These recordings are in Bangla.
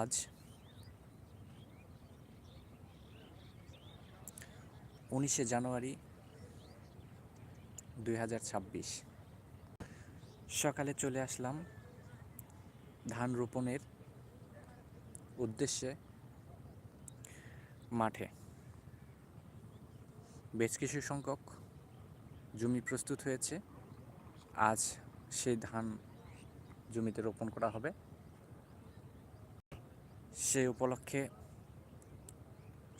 আজ। উনিশে জানুয়ারি দুই হাজার ছাব্বিশ। সকালে চলে আসলাম ধান রোপণের উদ্দেশ্যে মাঠে। বেশ কিছু সংখ্যক জমি প্রস্তুত হয়েছে। আজ সেই ধান জমিতে রোপণ করা হবে। সেই উপলক্ষে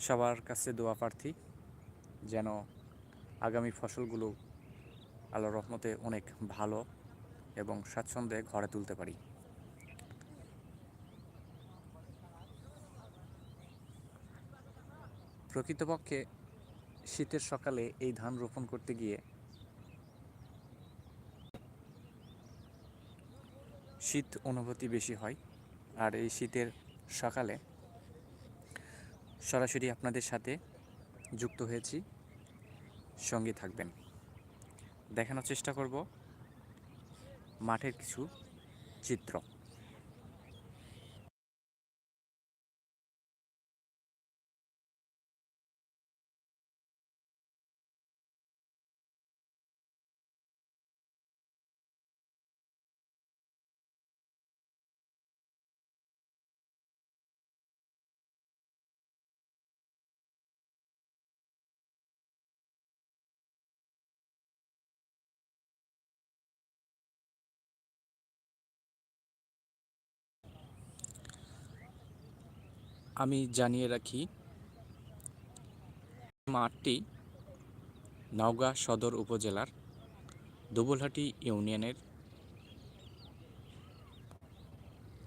সবার কাছে দোয়া প্রার্থী যেন আগামী ফসলগুলো আল্লাহ রহমতে অনেক ভালো এবং স্বাচ্ছন্দ্যে ঘরে তুলতে পারি। প্রকৃতপক্ষে শীতের সকালে এই ধান রোপণ করতে গিয়ে শীত অনুভূতি বেশি হয়, আর এই শীতের সকালে সরাসরি আপনাদের সাথে যুক্ত হয়েছি। সঙ্গে থাকবেন। দেখানোর চেষ্টা করব মাঠের কিছু চিত্র। আমি জানিয়ে রাখি, মাঠটি নওগাঁ সদর উপজেলার দুবলহাটি ইউনিয়নের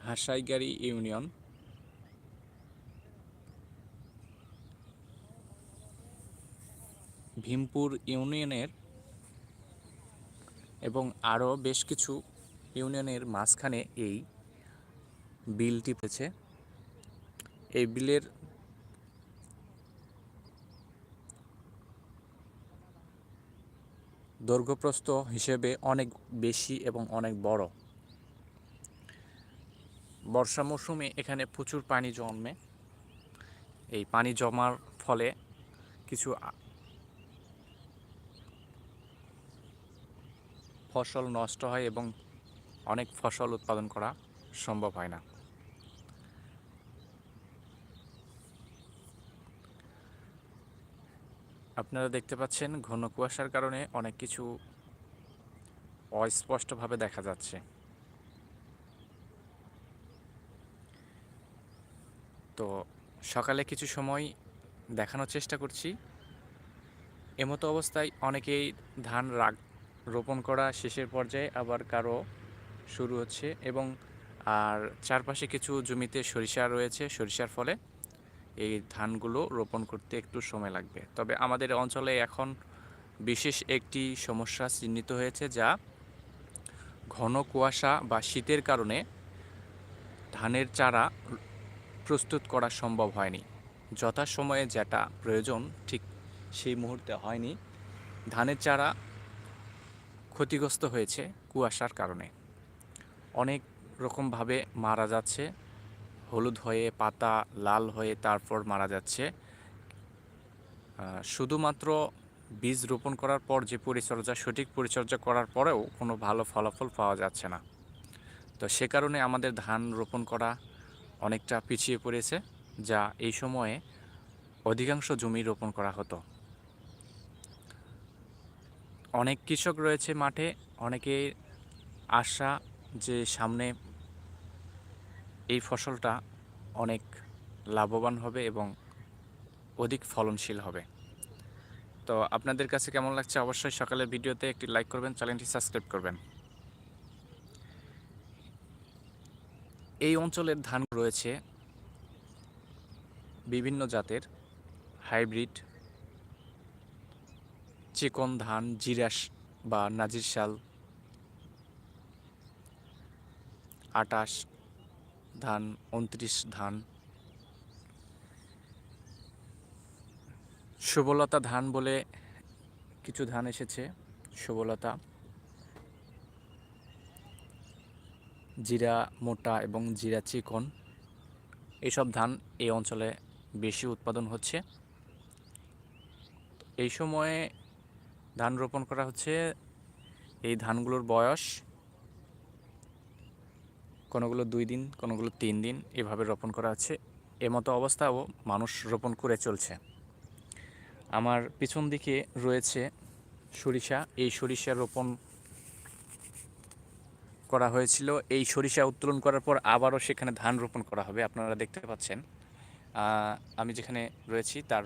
হাসাইগাড়ি ইউনিয়ন। ভীমপুর ইউনিয়নের এবং আরও বেশ কিছু ইউনিয়নের মাঝখানে এই বিলটি পেয়েছে এই বিলের দৈর্ঘ্যপ্রস্থ হিসেবে অনেক বেশি এবং অনেক বড়। বর্ষা মৌসুমে এখানে প্রচুর পানি জন্মে। এই পানি জমার ফলে কিছু ফসল নষ্ট হয় এবং অনেক ফসল উৎপাদন করা সম্ভব হয় না। আপনারা দেখতে পাচ্ছেন, ঘন কুয়াশার কারণে অনেক কিছু অস্পষ্টভাবে দেখা যাচ্ছে। তো সকালে কিছু সময় দেখানোর চেষ্টা করছি। এমতো অবস্থায় অনেকেই ধান রাগ, রোপণ করা শেষের পর্যায়ে আবার কারও শুরু হচ্ছে এবং আর চারপাশে কিছু জমিতে সরিষা রয়েছে, সরিষার ফলে। এই ধানগুলো রোপণ করতে একটু সময় লাগবে। তবে আমাদের অঞ্চলে এখন বিশেষ একটি সমস্যা চিহ্নিত হয়েছে যা ঘন কুয়াশা বা শীতের কারণে ধানের চারা প্রস্তুত করা সম্ভব হয়নি। যথাসময়ে যেটা প্রয়োজন ঠিক সেই মুহূর্তে হয়নি। ধানের চারা ক্ষতিগ্রস্ত হয়েছে কুয়াশার কারণে। অনেক রকমভাবে মারা যাচ্ছে। হলুদ হয়ে, পাতা লাল হয়ে তারপর মারা যাচ্ছে। শুধুমাত্র বীজ রোপণ করার পর যে পরিচর্যা, সঠিক পরিচর্যা করার পরেও কোনো ভালো ফলাফল পাওয়া যাচ্ছে না। তো সে কারণে আমাদের ধান রোপণ করা অনেকটা পিছিয়ে পড়েছে, যা এই সময়ে অধিকাংশ জমি রোপণ করা হতো। অনেক কৃষক রয়েছে মাঠে অনেকে আশা যে সামনে এই ফসলটা অনেক লাভবান হবে এবং অধিক ফলনশীল হবে। তো আপনাদের কাছে কেমন লাগছে অবশ্যই সকালের ভিডিওতে একটি লাইক করবেন, চ্যানেলটি সাবস্ক্রাইব করবেন। এই অঞ্চলের ধান রয়েছে বিভিন্ন জাতের হাইব্রিড চিকন ধান, জিরাস বা নাজির শাল, আটাশ ধান, উনত্রিশ ধান। সুবলতা ধান বলে কিছু ধান এসেছে, সুবলতা। জিরা, মোটা এবং জিরা চিকন। এইসব ধান এই অঞ্চলে বেশি উৎপাদন হচ্ছে। এই সময়ে ধান রোপণ করা হচ্ছে। এই ধানগুলোর বয়স কোনোগুলো দুই দিন, কোনোগুলো তিন দিন এভাবে রোপণ করা হচ্ছে এমতো অবস্থাও মানুষ রোপণ করে চলছে। আমার পিছন দিকে রয়েছে সরিষা। এই সরিষা রোপণ করা হয়েছিল। এই সরিষা উত্তোলন করার পর আবারও সেখানে ধান রোপণ করা হবে, আপনারা দেখতে পাচ্ছেন। আমি যেখানে রয়েছি তার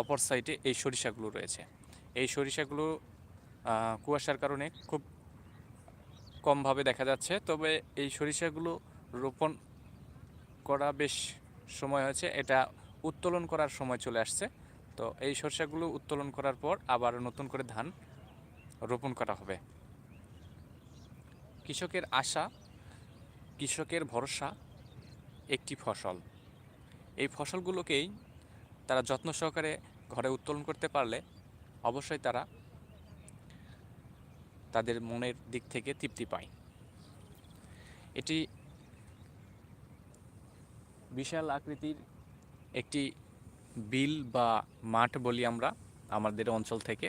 অপর সাইডে এই সরিষাগুলো রয়েছে। এই সরিষাগুলো কুয়াশার কারণে খুব কমভাবে দেখা যাচ্ছে। তবে এই সরিষাগুলো রোপণ করা বেশ সময় হয়েছে। এটা উত্তোলন করার সময় চলে আসছে। তো এই সরিষাগুলো উত্তোলন করার পর আবার নতুন করে ধান রোপণ করা হবে। কৃষকের আশা, কৃষকের ভরসা একটি ফসল। এই ফসলগুলোকেই তারা যত্ন সহকারে ঘরে উত্তোলন করতে পারলে অবশ্যই তারা তাদের মনের দিক থেকে তৃপ্তি পায়। এটি বিশাল আকৃতির একটি বিল বা মাঠ বলি আমরা আমাদের অঞ্চল থেকে।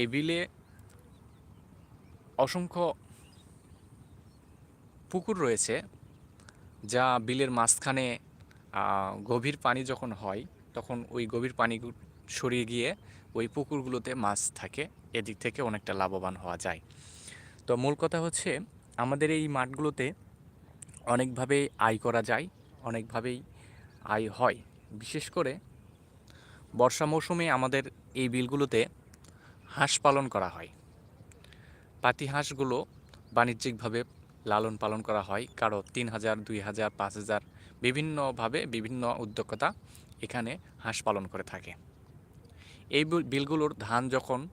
এই বিলে অসংখ্য পুকুর রয়েছে, যা বিলের মাঝখানে গভীর পানি যখন হয়, তখন ওই গভীর পানি সরিয়ে গিয়ে ওই পুকুরগুলোতে মাছ থাকে। এদিক থেকে অনেকটা লাভবান হওয়া যায়। তো মূল কথা হচ্ছে, আমাদের এই মাঠগুলোতে অনেকভাবেই আয় করা যায়, অনেকভাবেই আয় হয়। বিশেষ করে বর্ষা মৌসুমে আমাদের এই বিলগুলোতে হাঁস পালন করা হয়। পাতি হাঁসগুলো বাণিজ্যিকভাবে লালন পালন করা হয়, কারও তিন হাজার, দুই হাজার, পাঁচ হাজার, বিভিন্নভাবে বিভিন্ন উদ্যোক্তা এখানে হাঁস পালন করে থাকে। এই বিল- বিলগুলোর ধান যখন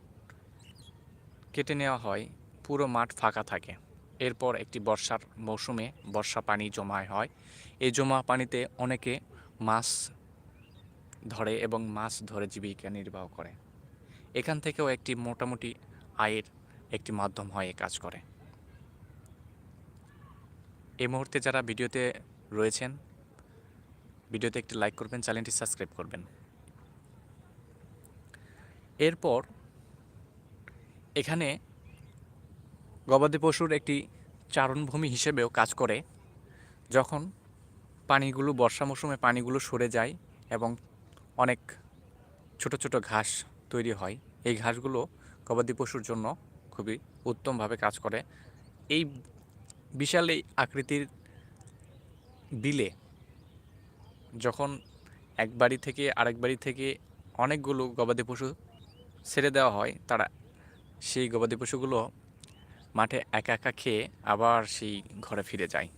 কেটে নেওয়া হয়, পুরো মাঠ ফাঁকা থাকে। এরপর একটি বর্ষার মৌসুমে বর্ষা পানি জমায় হয়। এই জমা পানিতে অনেকে মাছ ধরে এবং মাছ ধরে জীবিকা নির্বাহ করে। এখান থেকেও একটি মোটামুটি আয়ের একটি মাধ্যম হয় কাজ করে। এই মুহূর্তে যারা ভিডিওতে রয়েছেন, ভিডিওতে একটি লাইক করবেন, চ্যানেলটি সাবস্ক্রাইব করবেন। এরপর এখানে গবাদি পশুর একটি চারণভূমি হিসেবেও কাজ করে, যখন পানিগুলো, বর্ষা মৌসুমে পানিগুলো সরে যায় এবং অনেক ছোট ছোট ঘাস তৈরি হয়, এই ঘাসগুলো গবাদি পশুর জন্য খুবই উত্তমভাবে কাজ করে। এই বিশাল এই আকৃতির বিলে যখন এক বাড়ি থেকে আরেক বাড়ি থেকে অনেকগুলো গবাদি পশু ছেড়ে দেওয়া হয়, তারা সেই গবাদি পশুগুলো মাঠে একা একা খেয়ে আবার সেই ঘরে ফিরে যায়।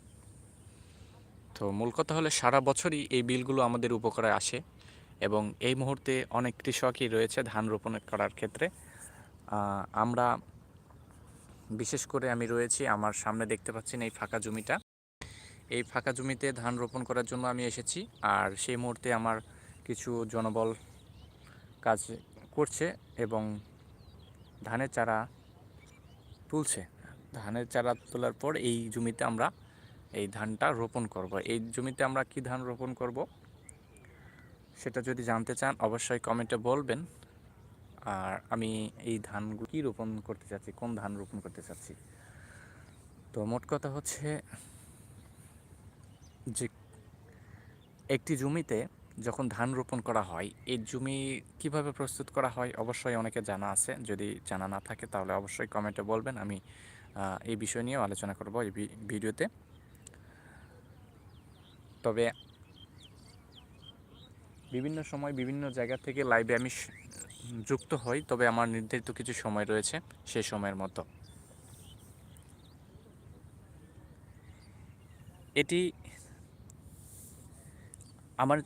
তো মূল কথা হলে সারা বছরই এই বিলগুলো আমাদের উপকারে আসে এবং এই মুহূর্তে অনেক কৃষকই রয়েছে ধান রোপণ করার ক্ষেত্রে। আমরা বিশেষ করে আমি রয়েছি, আমার সামনে দেখতে পাচ্ছেন এই ফাঁকা জমিটা। এই ফাঁকা জমিতে ধান রোপণ করার জন্য আমি এসেছি আর সেই মুহূর্তে আমার কিছু জনবল কাজ করছে এবং ধানের চারা তুলছে। ধানের চারা তোলার পর এই জমিতে আমরা এই ধানটা রোপণ করব। এই জমিতে আমরা কি ধান রোপণ করব? সেটা যদি জানতে চান, অবশ্যই কমেন্টে বলবেন। আর আমি এই ধানগুলো কী রোপণ করতে চাচ্ছি? কোন ধান রোপণ করতে চাচ্ছি? তো মোট কথা হচ্ছে যে, একটি জমিতে যখন ধান রোপণ করা হয়, এই জমি কীভাবে প্রস্তুত করা হয় অবশ্যই অনেকে জানা আছে। যদি জানা না থাকে তাহলে অবশ্যই কমেন্টে বলবেন। আমি এই বিষয় নিয়েও আলোচনা করব এই ভিডিওতে। তবে বিভিন্ন সময় বিভিন্ন জায়গা থেকে লাইভে আমি যুক্ত হই, তবে আমার নির্ধারিত কিছু সময় রয়েছে সেই সময়ের মতো। এটি আমার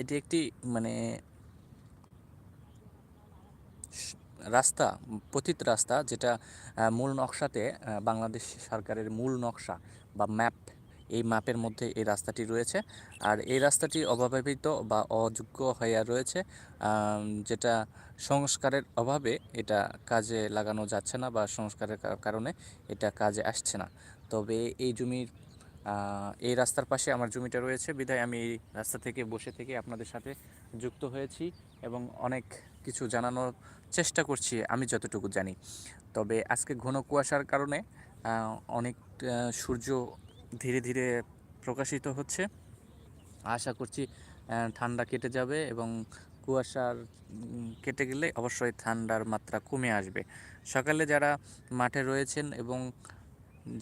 এটি একটি মানে রাস্তা পতিত রাস্তা, যেটা মূল নকশাতে বাংলাদেশ সরকারের মূল নকশা বা ম্যাপ, এই মাপের মধ্যে এই রাস্তাটি রয়েছে। আর এই রাস্তাটি অভাবিত বা অযোগ্য হয়ে রয়েছে যেটা সংস্কারের অভাবে এটা কাজে লাগানো যাচ্ছে না বা সংস্কারের কারণে এটা কাজে আসছে না। তবে এই জমির এই রাস্তার পাশে আমার জমিটা রয়েছে। বিধায় আমি এই রাস্তা থেকে বসে থেকে আপনাদের সাথে যুক্ত হয়েছি এবং অনেক কিছু জানানোর চেষ্টা করছি, আমি যতটুকু জানি। তবে আজকে ঘন কুয়াশার কারণে অনেক সূর্য ধীরে ধীরে প্রকাশিত হচ্ছে। আশা করছি ঠান্ডা কেটে যাবে এবং কুয়াশার কেটে গেলে অবশ্যই ঠান্ডার মাত্রা কমে আসবে। সকালে যারা মাঠে রয়েছেন এবং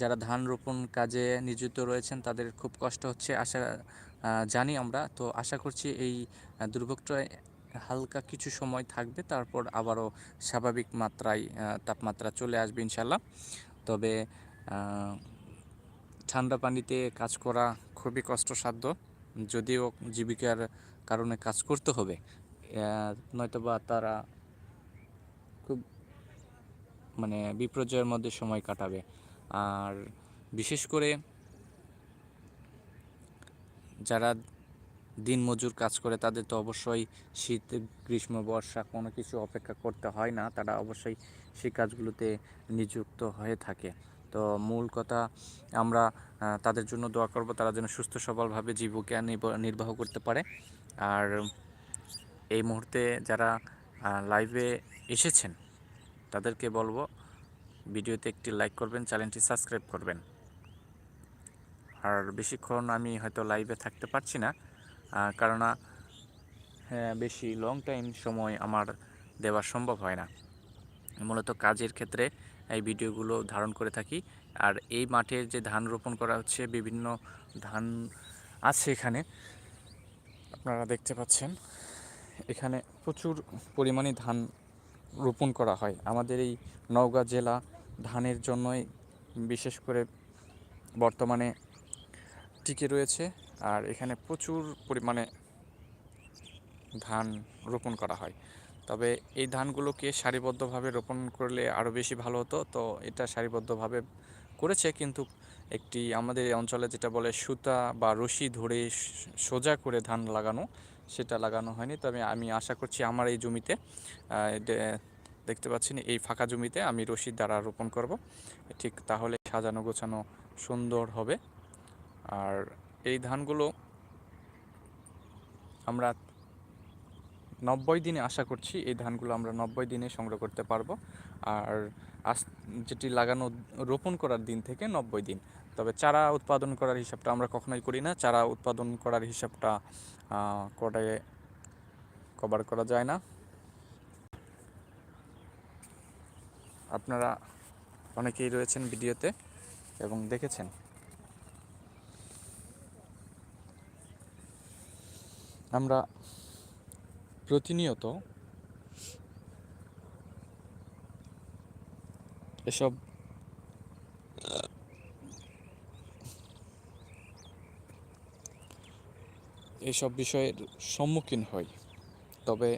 যারা ধান রোপণ কাজে নিয়োজিত রয়েছেন, তাদের খুব কষ্ট হচ্ছে আশা জানি আমরা। তো আশা করছি এই দুর্ভোগটা হালকা কিছু সময় থাকবে, তারপর আবারও স্বাভাবিক মাত্রায় তাপমাত্রা চলে আসবে ইনশাল্লাহ তবে ঠান্ডা পানিতে কাজ করা খুবই কষ্টসাধ্য। যদিও জীবিকার কারণে কাজ করতে হবে নয়তোবা তারা খুব মানে বিপর্যয়ের মধ্যে সময় কাটাবে। আর বিশেষ করে যারা দিন মজুর কাজ করে, তাদের তো অবশ্যই শীত, গ্রীষ্ম, বর্ষা কোনো কিছু অপেক্ষা করতে হয় না। তারা অবশ্যই সেই কাজগুলোতে নিযুক্ত হয়ে থাকে। তো মূল কথা, আমরা তাদের জন্য দোয়া করব তারা যেন সুস্থ, সবলভাবে জীবিকা নির্বাহ করতে পারে। আর এই মুহূর্তে যারা লাইভে এসেছেন, তাদেরকে বলব ভিডিওতে একটি লাইক করবেন চ্যানেলটি সাবস্ক্রাইব করবেন। আর বেশিক্ষণ আমি হয়তো লাইভে থাকতে পারছি না কেননা হ্যাঁ, বেশি লং টাইম সময় আমার দেওয়া সম্ভব হয় না। মূলত কাজের ক্ষেত্রে এই ভিডিওগুলো ধারণ করে থাকি। আর এই মাঠে যে ধান রোপণ করা হচ্ছে বিভিন্ন ধান আছে এখানে। আপনারা দেখতে পাচ্ছেন এখানে প্রচুর পরিমাণে ধান রোপণ করা হয়। আমাদের এই নওগাঁ জেলা ধানের জন্যই বিশেষ করে বর্তমানে টিকে রয়েছে আর এখানে প্রচুর পরিমাণে ধান রোপণ করা হয়। তবে এই ধানগুলোকে সারিবদ্ধভাবে রোপণ করলে আরও বেশি ভালো হতো। তো এটা সারিবদ্ধভাবে করেছে কিন্তু একটি আমাদের এই অঞ্চলে যেটা বলে সুতা বা রশি ধরে সোজা করে ধান লাগানো, সেটা লাগানো হয়নি। তবে আমি আশা করছি আমার এই জমিতে দেখতে পাচ্ছেন, এই ফাঁকা জমিতে আমি রশির দ্বারা রোপণ করব। ঠিক তাহলে সাজানো গোছানো সুন্দর হবে। আর এই ধানগুলো আমরা নব্বই দিনে আশা করছি এই ধানগুলো আমরা নব্বই দিনে সংগ্রহ করতে পারব। আর আস, যেটি লাগানো, রোপণ করার দিন থেকে নব্বই দিন। তবে চারা উৎপাদন করার হিসাবটা আমরা কখনোই করি না। চারা উৎপাদন করার হিসাবটা করে কভার করা যায় না। আপনারা অনেকেই রয়েছেন ভিডিওতে এবং দেখেছেন। আমরা প্রতিনিয়ত এসব এইসব বিষয়ের সম্মুখীন হই। তবে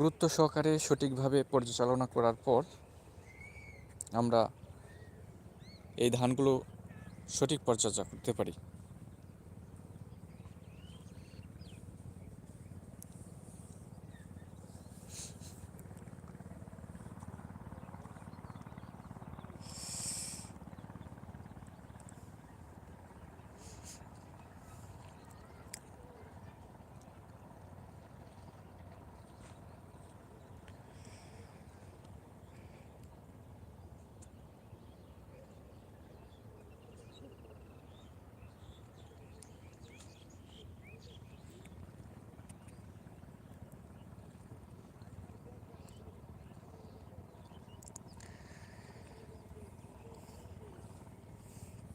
গুরুত্ব সহকারে সঠিকভাবে পর্যালোচনা করার পর আমরা এই ধানগুলো সঠিক পরিচর্যা করতে পারি।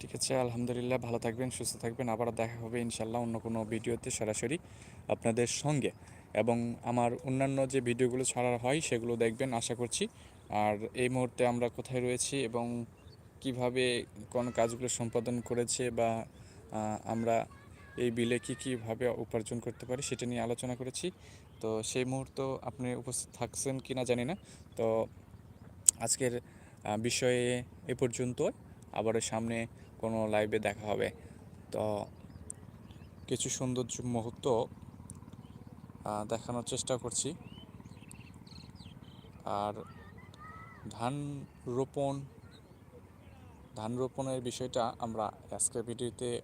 ঠিক আছে, আলহামদুলিল্লাহ ভালো থাকবেন, সুস্থ থাকবেন। আবার দেখা হবে ইনশাল্লাহ অন্য কোনো ভিডিওতে সরাসরি আপনাদের সঙ্গে। এবং আমার অন্যান্য যে ভিডিওগুলো ছাড়া হয় সেগুলো দেখবেন, আশা করছি। আর এই মুহূর্তে আমরা কোথায় রয়েছি এবং কীভাবে কোন কাজগুলো সম্পাদন করেছে বা আমরা এই বিলে কী কীভাবে উপার্জন করতে পারি সেটা নিয়ে আলোচনা করেছি। তো সেই মুহূর্ত আপনি উপস্থিত থাকছেন কি না জানি না। তো আজকের বিষয়ে এ পর্যন্ত আবারও সামনে কোনো লাইভে দেখা হবে। তো কিছু সৌন্দর্য মুহূর্ত দেখানোর চেষ্টা করছি। আর ধান রোপণ, ধান রোপণের বিষয়টা আমরা আজকের ভিডিওতে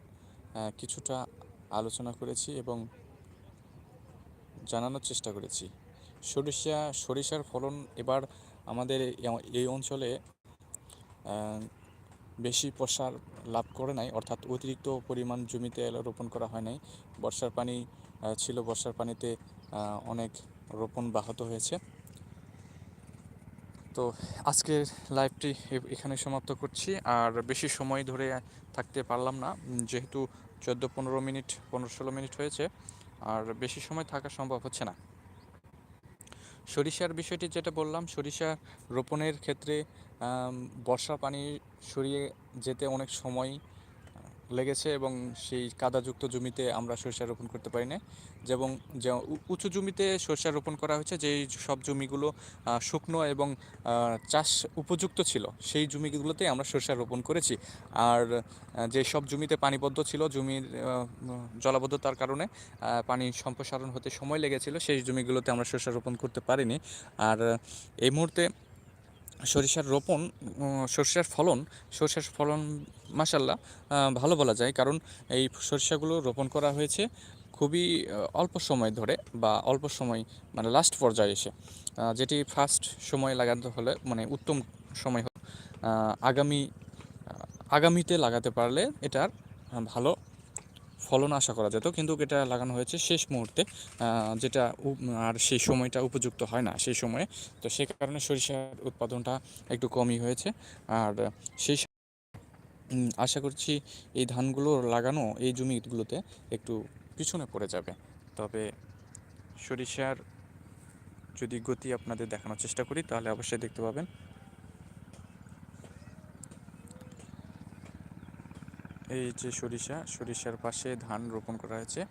কিছুটা আলোচনা করেছি এবং জানানোর চেষ্টা করেছি। সরিষা, সরিষার ফলন এবার আমাদের এই- অঞ্চলে বেশি প্রসার লাভ করে নাই। অর্থাৎ অতিরিক্ত পরিমাণ জমিতে রোপণ করা হয় নাই। বর্ষার পানি ছিল বর্ষার পানিতে অনেক রোপণ ব্যাহত হয়েছে। তো আজকের লাইভটি এখানে সমাপ্ত করছি। আর বেশি সময় ধরে থাকতে পারলাম না। যেহেতু চোদ্দ পনেরো মিনিট পনেরো ষোলো মিনিট হয়েছে, আর বেশি সময় থাকা সম্ভব হচ্ছে না। সরিষার বিষয়টি যেটা বললাম, সরিষা রোপণের ক্ষেত্রে বর্ষা পানি সরিয়ে যেতে অনেক সময় লেগেছে এবং সেই কাদাযুক্ত জমিতে আমরা সরিষা রোপণ করতে পারি না যেমন উঁচু জমিতে সরিষা রোপণ করা হয়েছে, যেই সব জমিগুলো শুকনো এবং চাষ উপযুক্ত ছিল, সেই জমিগুলোতে আমরা সরিষা রোপণ করেছি। আর যে সব জমিতে পানিবদ্ধ ছিল, জমির জলাবদ্ধতার কারণে পানি সম্প্রসারণ হতে সময় লেগেছিল, সেই জমিগুলোতে আমরা সরিষা রোপণ করতে পারিনি। আর, এই মুহূর্তে সরিষার রোপণ সরিষার ফলন সরিষার ফলন মাসাল্লাহ ভালো বলা যায়। কারণ এই সরিষাগুলো রোপণ করা হয়েছে খুবই অল্প সময় ধরে বা অল্প সময় মানে লাস্ট পর্যায়ে এসে। যেটি ফার্স্ট সময় লাগাতে হলে মানে উত্তম সময় আগামী আগামীতে লাগাতে পারলে এটার ভালো ফলন আশা করা যেত, কিন্তু এটা লাগানো হয়েছে শেষ মুহূর্তে যেটা আর সেই সময়টা উপযুক্ত হয় না সেই সময়ে। তো সে কারণে সরিষার উৎপাদনটা একটু কমই হয়েছে। আর সেই আশা করছি এই ধানগুলো লাগানো এই জমিগুলোতে একটু পিছনে পড়ে যাবে। তবে সরিষার যদি গতি আপনাদের দেখানোর চেষ্টা করি, তাহলে অবশ্যই দেখতে পাবেন। এই যে সরিষা, সরিষার পাশে ধান রোপণ করা হয়েছে।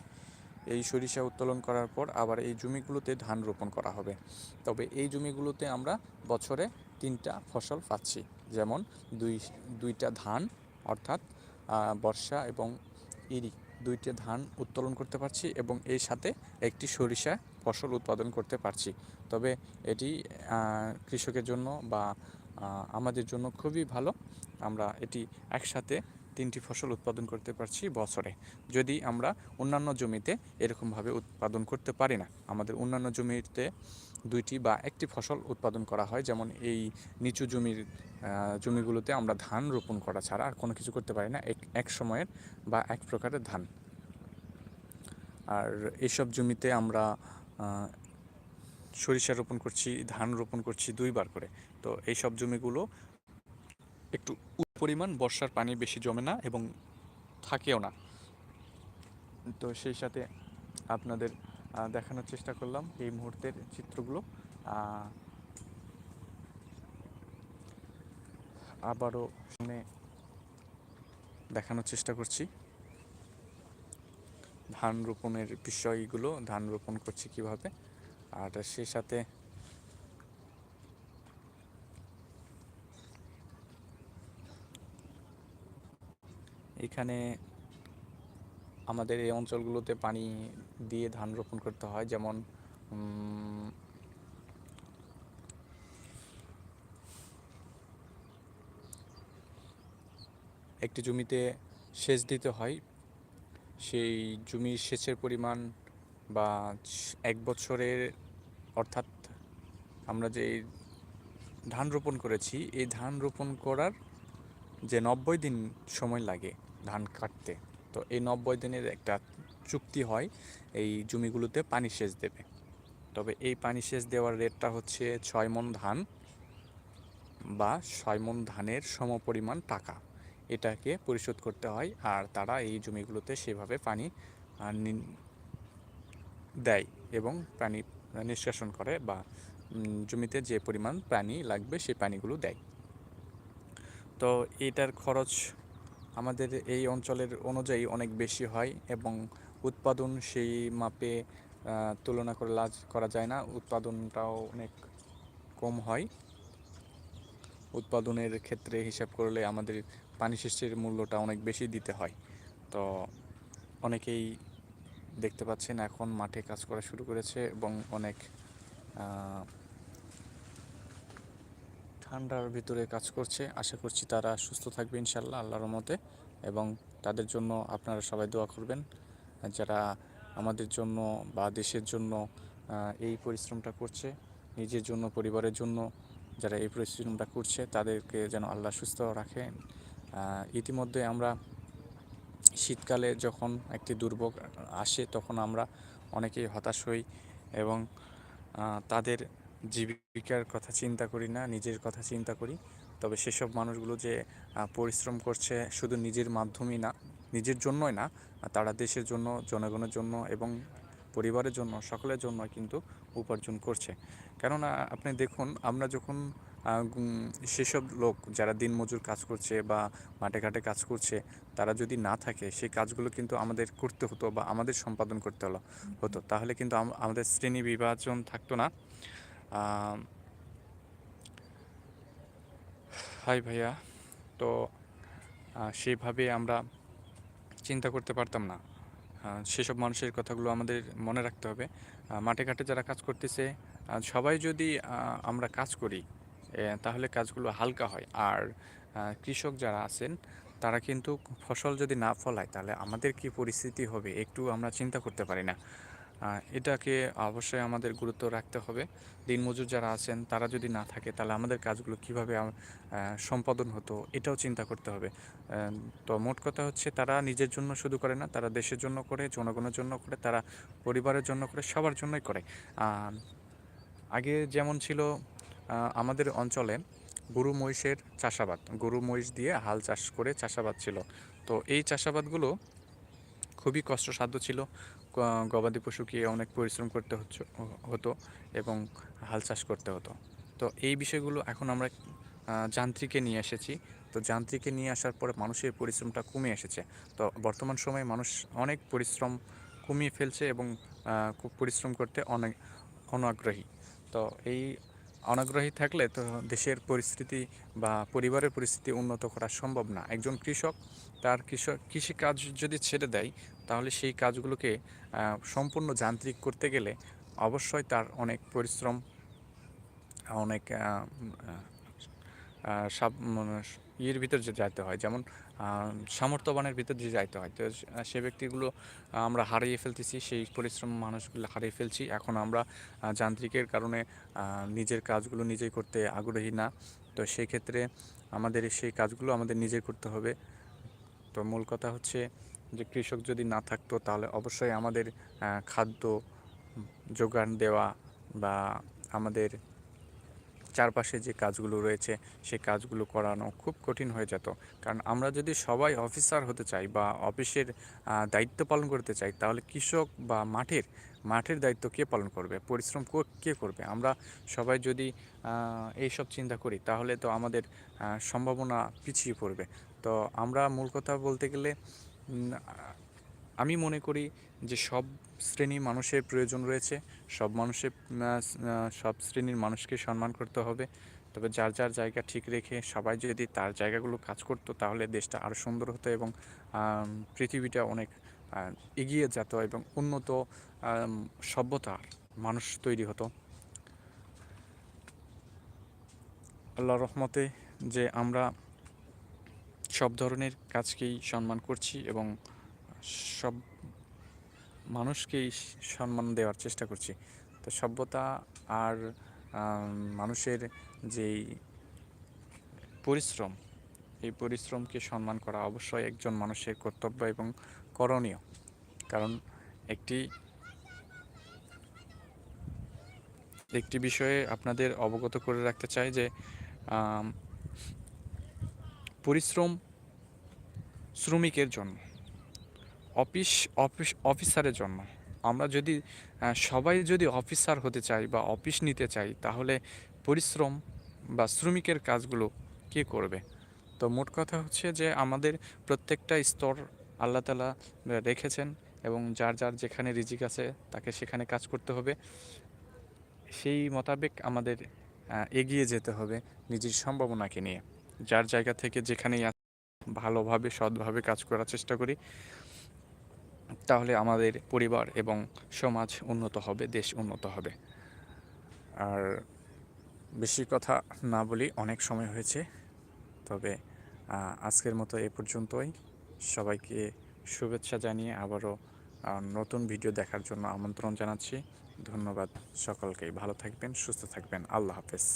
এই সরিষা উত্তোলন করার পর আবার এই জমিগুলোতে ধান রোপণ করা হবে। তবে এই জমিগুলোতে আমরা বছরে তিনটা ফসল পাচ্ছি। যেমন দুই, দুইটা ধান, অর্থাৎ বর্ষা এবং ইরি দুইটা ধান উত্তোলন করতে পারছি এবং এর সাথে একটি সরিষা ফসল উৎপাদন করতে পারছি। তবে এটি কৃষকের জন্য বা আমাদের জন্য খুবই ভালো। আমরা এটি একসাথে তিনটি ফসল উৎপাদন করতে পারছি বছরে। যদি আমরা অন্যান্য জমিতে এরকমভাবে উৎপাদন করতে পারি না, আমাদের অন্যান্য জমিতে দুইটি বা একটি ফসল উৎপাদন করা হয়, যেমন এই নিচু জমির জমিগুলোতে আমরা ধান রোপণ করা ছাড়া আর কোনো কিছু করতে পারি না, এক এক সময়ের বা এক প্রকারের ধান। আর এইসব জমিতে আমরা সরিষা রোপণ করছি, ধান রোপণ করছি দুইবার করে। তো এইসব জমিগুলো একটু পরিমাণ বর্ষার পানি বেশি জমে না এবং থাকেও না। তো সেই সাথে আপনাদের দেখানোর চেষ্টা করলাম এই মুহূর্তের চিত্রগুলো। আবারও সামনে দেখানোর চেষ্টা করছি। ধান রোপণের বিষয়গুলো, ধান রোপণ করছি কীভাবে। আর সেই সাথে এখানে আমাদের এই অঞ্চলগুলোতে পানি দিয়ে ধান রোপণ করতে হয়, যেমন একটি জমিতে সেচ দিতে হয়। সেই জমির সেচের পরিমাণ বা এক বছরের, অর্থাৎ আমরা যে ধান রোপণ করেছি, এই ধান রোপণ করার যে নব্বই দিন সময় লাগে। ধান কাটতে। তো এই নব্বই দিনের একটা চুক্তি হয়, এই জমিগুলোতে পানি সেচ দেবে। তবে এই পানি সেচ দেওয়ার রেটটা হচ্ছে ছয় মন ধান বা ছয় মন ধানের সমপরিমাণ টাকা। এটাকে পরিশোধ করতে হয় আর তারা এই জমিগুলোতে সেভাবে পানি দেয় এবং পানি নিষ্কাশন করে বা জমিতে যে পরিমাণ পানি লাগবে সেই পানিগুলো দেয়। তো এটার খরচ আমাদের এই অঞ্চলের অনুযায়ী অনেক বেশি হয় এবং উৎপাদন সেই মাপে তুলনা করে লাজ করা যায় না। উৎপাদনটাও অনেক কম হয়। উৎপাদনের ক্ষেত্রে হিসাব করলে আমাদের পানি সেচের মূল্যটা অনেক বেশি দিতে হয়। তো অনেকেই দেখতে পাচ্ছেন এখন মাঠে কাজ করা শুরু করেছে এবং অনেক ঠান্ডার ভিতরে কাজ করছে। আশা করছি তারা সুস্থ থাকবে ইনশাল্লাহ আল্লাহর মতে এবং তাদের জন্য আপনারা সবাই দোয়া করবেন। যারা আমাদের জন্য বা দেশের জন্য এই পরিশ্রমটা করছে, নিজের জন্য, পরিবারের জন্য, যারা এই পরিশ্রমটা করছে, তাদেরকে যেন আল্লাহ সুস্থ রাখেন। ইতিমধ্যে আমরা শীতকালে যখন একটি দুর্ভোগ আসে, তখন আমরা অনেকেই হতাশ হই এবং তাদের জীবিকার কথা চিন্তা করি না, নিজের কথা চিন্তা করি। তবে সেসব মানুষগুলো যে পরিশ্রম করছে শুধু নিজের মাধ্যমেই না, নিজের জন্যই না, তারা দেশের জন্য, জনগণের জন্য এবং পরিবারের জন্য, সকলের জন্য কিন্তু উপার্জন করছে। কেননা আপনি দেখুন, আমরা যখন সেসব লোক যারা দিনমজুর কাজ করছে বা মাঠে ঘাটে কাজ করছে, তারা যদি না থাকে, সেই কাজগুলো কিন্তু আমাদের করতে হতো বা আমাদের সম্পাদন করতে হলো, হতো। তাহলে কিন্তু আমাদের শ্রেণি বিভাজন থাকতো না। হাই ভাইয়া, তো সেভাবে আমরা চিন্তা করতে পারতাম না। সেসব মানুষের কথাগুলো আমাদের মনে রাখতে হবে। মাঠে ঘাটে যারা কাজ করতেছে সবাই যদি আমরা কাজ করি তাহলে কাজগুলো হালকা হয়। আর কৃষক যারা আছেন, তারা কিন্তু ফসল যদি না ফলায়, তাহলে আমাদের কি পরিস্থিতি হবে? একটু আমরা চিন্তা করতে পারি না। এটাকে অবশ্যই আমাদের গুরুত্ব রাখতে হবে। দিনমজুর যারা আছেন, তারা যদি না থাকে, তাহলে আমাদের কাজগুলো কীভাবে সম্পাদন হতো, এটাও চিন্তা করতে হবে। তো মোট কথা হচ্ছে, তারা নিজের জন্য শুধু করে না, তারা দেশের জন্য করে, জনগণের জন্য করে, তারা পরিবারের জন্য করে, সবার জন্যই করে। আগে যেমন ছিল আমাদের অঞ্চলে গরু মহিষের চাষাবাদ, গরু মহিষ দিয়ে হাল চাষ করে চাষাবাদ ছিল। তো এই চাষাবাদগুলো খুবই কষ্টসাধ্য ছিল। গবাদি পশুকে অনেক পরিশ্রম করতে হচ্ছে, হতো এবং হাল চাষ করতে হতো। তো এই বিষয়গুলো এখন আমরা যান্ত্রিকে নিয়ে এসেছি। তো যান্ত্রিকে নিয়ে আসার পরে মানুষের পরিশ্রমটা কমে এসেছে। তো বর্তমান সময়ে মানুষ অনেক পরিশ্রম কমিয়ে ফেলছে এবং খুব পরিশ্রম করতে অনেক অনাগ্রহী। তো এই অনাগ্রহী থাকলে তো দেশের পরিস্থিতি বা পরিবারের পরিস্থিতি উন্নত করা সম্ভব না। একজন কৃষক, তার কৃষক, কৃষিকাজ যদি ছেড়ে দেয় তাহলে সেই কাজগুলোকে সম্পূর্ণ যান্ত্রিক করতে গেলে অবশ্যই তার অনেক পরিশ্রম, অনেক সাব ইয়ের ভিতর যে যাইতে হয়, যেমন সামর্থ্যবানের ভিতর যে যাইতে হয়। তো সে ব্যক্তিগুলো আমরা হারিয়ে ফেলতেছি, সেই পরিশ্রম মানুষগুলো হারিয়ে ফেলছি। এখন আমরা যান্ত্রিকের কারণে নিজের কাজগুলো নিজেই করতে আগ্রহী না। তো সেই ক্ষেত্রে আমাদের সেই কাজগুলো আমাদের নিজে করতে হবে। তো মূল কথা হচ্ছে যে কৃষক যদি না থাকতো তাহলে অবশ্যই আমাদের খাদ্য যোগান দেওয়া বা আমাদের চারপাশে যে কাজগুলো রয়েছে সেই কাজগুলো করানো খুব কঠিন হয়ে যেত। কারণ আমরা যদি সবাই অফিসার হতে চাই বা অফিসের দায়িত্ব পালন করতে চাই তাহলে কৃষক বা মাঠের মাঠের দায়িত্ব কে পালন করবে? পরিশ্রম কো- করবে? আমরা সবাই যদি আহ, এইসব চিন্তা করি তাহলে তো আমাদের সম্ভাবনা পিছিয়ে পড়বে। তো আমরা মূল কথা বলতে গেলে আমি মনে করি যে সব শ্রেণির মানুষের প্রয়োজন রয়েছে। সব মানুষের সব শ্রেণির মানুষকে সম্মান করতে হবে। তবে যার যার জায়গা ঠিক রেখে সবাই যদি তার জায়গাগুলো কাজ করতো তাহলে দেশটা আরও সুন্দর হতো এবং পৃথিবীটা অনেক এগিয়ে যেত এবং উন্নত সভ্যতার মানুষ তৈরি হতো। আল্লাহ রহমতে যে আমরা সব ধরনের কাজকেই সম্মান করছি এবং সব মানুষকেই সম্মান দেওয়ার চেষ্টা করছি। তো সভ্যতা আর মানুষের যেই পরিশ্রম, এই পরিশ্রমকে সম্মান করা অবশ্যই একজন মানুষের কর্তব্য এবং করণীয়। কারণ একটি একটি বিষয়ে আপনাদের অবগত করে রাখতে চাই যে পরিশ্রম শ্রমিকের জন্য, অফিস অফিস, অফিসারের জন্য। আমরা যদি সবাই যদি অফিসার হতে চাই বা অফিস নিতে চাই, তাহলে পরিশ্রম বা শ্রমিকের কাজগুলো কে করবে? তো মোট কথা হচ্ছে যে আমাদের প্রত্যেকটা স্তর আল্লাহ তালা রেখেছেন এবং যার যার যেখানে রিজিক আছে তাকে সেখানে কাজ করতে হবে। সেই মোতাবেক আমাদের এগিয়ে যেতে হবে নিজের সম্ভাবনাকে নিয়ে। যার জায়গা থেকে যেখানেই ভালোভাবে, সৎভাবে কাজ করার চেষ্টা করি, তাহলে আমাদের পরিবার এবং সমাজ উন্নত হবে, দেশ উন্নত হবে। আর বেশি কথা না বলি, অনেক সময় হয়েছে। তবে আজকের মতো এ পর্যন্তই। সবাইকে শুভেচ্ছা জানিয়ে আবারও নতুন ভিডিও দেখার জন্য আমন্ত্রণ জানাচ্ছি। ধন্যবাদ সকলকেই ভালো থাকবেন, সুস্থ থাকবেন। আল্লাহ হাফেজ।